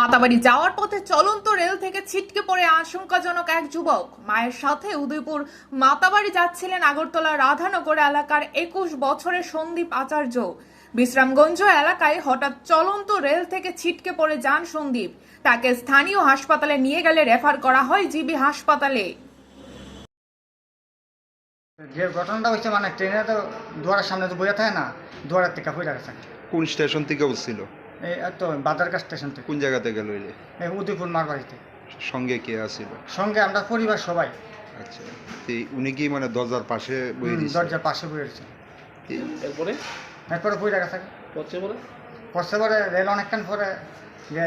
মাতাবাড়ি যাওয়ার পথে চলন্ত রেল থেকে ছিটকে পড়ে আশঙ্কাজনক এক যুবক। মায়ের সাথে উদয়পুর মাতাবাড়ি যাচ্ছিলেন আগরতলা রাধানগর এলাকার একুশ বছরের সন্দীপ আচার্য। বিশ্রামগঞ্জ এলাকায় হঠাৎ চলন্ত রেল থেকে ছিটকে পড়ে যান সন্দীপ। তাকে স্থানীয় হাসপাতালে নিয়ে গেলে রেফার করা হয় জিবি হাসপাতালে। যে ঘটনাটা হচ্ছে মানে ট্রেনে তো দুয়ারের সামনে তো বইয়া থাকে না দুয়ারের থেকে গেছে। কোন স্টেশন থেকে উঠছিল এই তো বাদারকার স্টেশন থেকে। কোন জায়গাতে গেল উদয়পুর মারবাড়িতে। সঙ্গে কে সঙ্গে আমরা পরিবার সবাই। আচ্ছা উনি কি মানে দরজার পাশে বই দরজার পাশে বয়ে রয়েছে এরপরে? এরপরে পড়ে গেছে। পড়ছে বলে পড়ছে পরে রেল অনেকক্ষণ পরে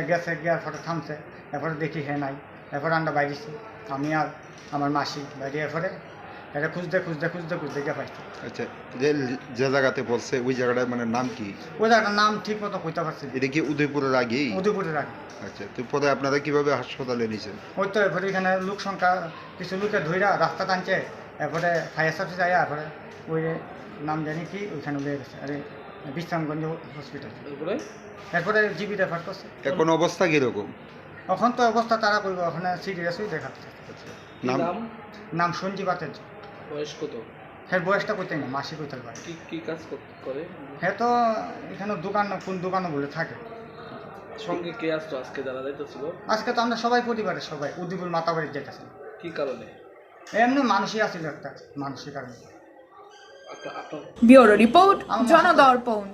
গেছে গিয়ার পরে থামছে। এরপরে দেখি হে নাই। এরপরে আমরা বাইরেছি। আমি আর আমার মাসি বাইরে। এরপরে এটা খুঁজতে খুঁজতে খুঁজতে খুঁজতে গিয়ে পাইছি। আচ্ছা যে যে জায়গাতে পড়ছে ওই জায়গাটা মানে নাম কি? ওই জায়গাটার নাম ঠিক মতো কইতে পারছি এটা কি উদয়পুরের আগেই? উদয়পুরের আগে। আচ্ছা তো পরে আপনারা কীভাবে হাসপাতালে নিয়েছেন ওই তো এরপরে এখানে লোক সংখ্যা কিছু লোকে ধইরা রাস্তা টানছে এরপরে ফায়ার সার্ভিস যায় এরপরে ওই নাম জানি কি ওইখানে লিয়ে গেছে আরে বিশ্রামগঞ্জ হসপিটাল এরপরে? এরপরে জিবি রেফার করছে। এখন অবস্থা কীরকম? এখন তো অবস্থা তারা করবে ওখানে সিরিয়াসই দেখাচ্ছে। আচ্ছা নাম? নাম? নাম সঞ্জীব আচার্য। বয়স কত হ্যাঁ বয়সটা করতে না মাসি কইতে পারে। কি কি কাজ করে হ্যাঁ তো এখানে দোকান কোন দোকানও বলে থাকে। সঙ্গে কে আসতো আজকে যারা যাইতেছিল আজকে তো আমরা সবাই পরিবারের সবাই উদ্দীপুর মাতাবাড়ির যেতেছি কি কারণে? এমনি মানুষই আসছিল একটা মানুষের কারণে। আপনার ব্যুরো রিপোর্ট জনদর্পণ।